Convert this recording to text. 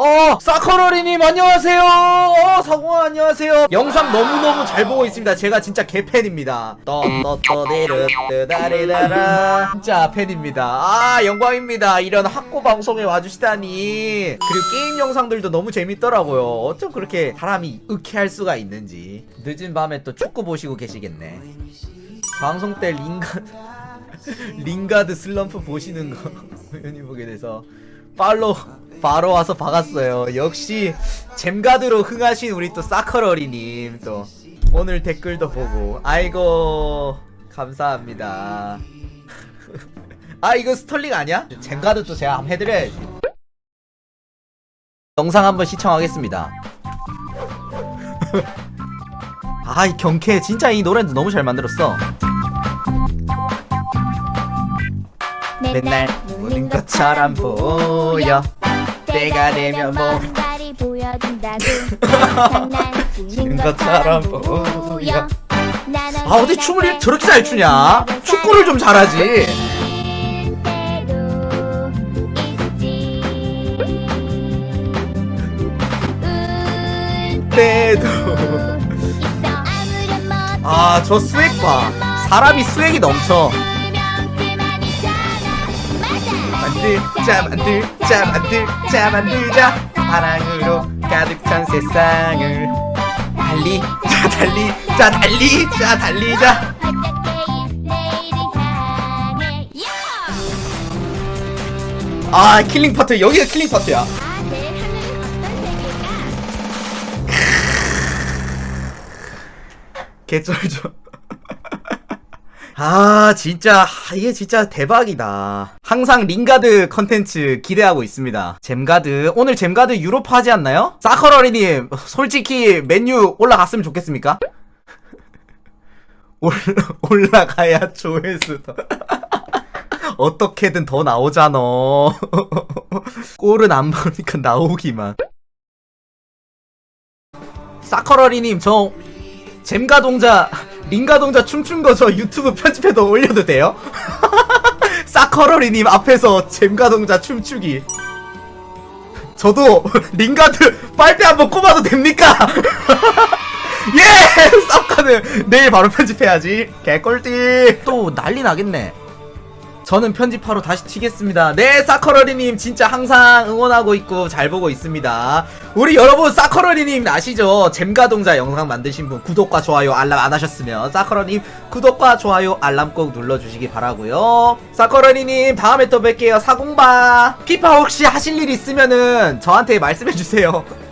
어, 사커러리님 안녕하세요. 어, 사공아 안녕하세요. 영상 너무너무 잘 보고 있습니다. 제가 진짜 개팬입니다. 떠떠떠디르뜨다리다라 진짜 팬입니다. 아, 영광입니다. 이런 학고 방송에 와주시다니. 그리고 게임 영상들도 너무 재밌더라고요. 어쩜 그렇게 사람이 의쾌할 수가 있는지. 늦은 밤에 또 축구 보시고 계시겠네. 방송 때 링가드 링가드 슬럼프 보시는 거 우연히 보게 돼서 팔로 바로 와서 박았어요. 역시 잼가드로 흥하신 우리 또 사커러리님 또 오늘 댓글도 보고 아이고 감사합니다. 아 이거 스털링 아니야? 잼가드 또 제가 한번 해드려야지. 영상 한번 시청하겠습니다. 아이 경쾌 진짜 이 노래도 너무 잘 만들었어. 맨날 우는 것처럼 보여. 때가 되면 뭐 다리 보여준다고. 장난치는 것처럼. 보여. 아 어디 춤을 저렇게 잘 추냐? 축구를 좀 잘하지. 때도 아 저 스웩 봐. 사람이 스웩이 넘쳐 만들 자 만들 자 만들 자 만들자. 사랑으로 가득 찬 세상을. 달리 자 달리 자 달리 자 달리자. 아 킬링 파트 여기가 킬링 파트야. 개쩔죠 아 진짜 하, 이게 진짜 대박이다. 항상 링가드 컨텐츠 기대하고 있습니다. 잼가드 오늘 잼가드 유로파 하지 않나요? 사커러리님 솔직히 맨유 올라갔으면 좋겠습니까? 올라, 올라가야 조회수 더 어떻게든 더 나오잖아. 골은 안 보니까 나오기만. 사커러리님 저 잼가 동자 링가 동자 춤춘 거 저 유튜브 편집해서 올려도 돼요? 사커러리님 앞에서 잼가 동자 춤추기 저도 링가드 빨대 한번 꼽아도 됩니까? 예! 쌉가는 내일 바로 편집해야지 개꿀띠 또 난리 나겠네 저는 편집하러 다시 튀겠습니다. 네, 사커러리님 진짜 항상 응원하고 있고 잘 보고 있습니다. 우리 여러분 사커러리님 아시죠? 잼가동자 영상 만드신 분 구독과 좋아요 알람 안 하셨으면 사커러님 구독과 좋아요 알람 꼭 눌러주시기 바라고요. 사커러리님 다음에 또 뵐게요. 사공바 피파 혹시 하실 일 있으면은 저한테 말씀해 주세요.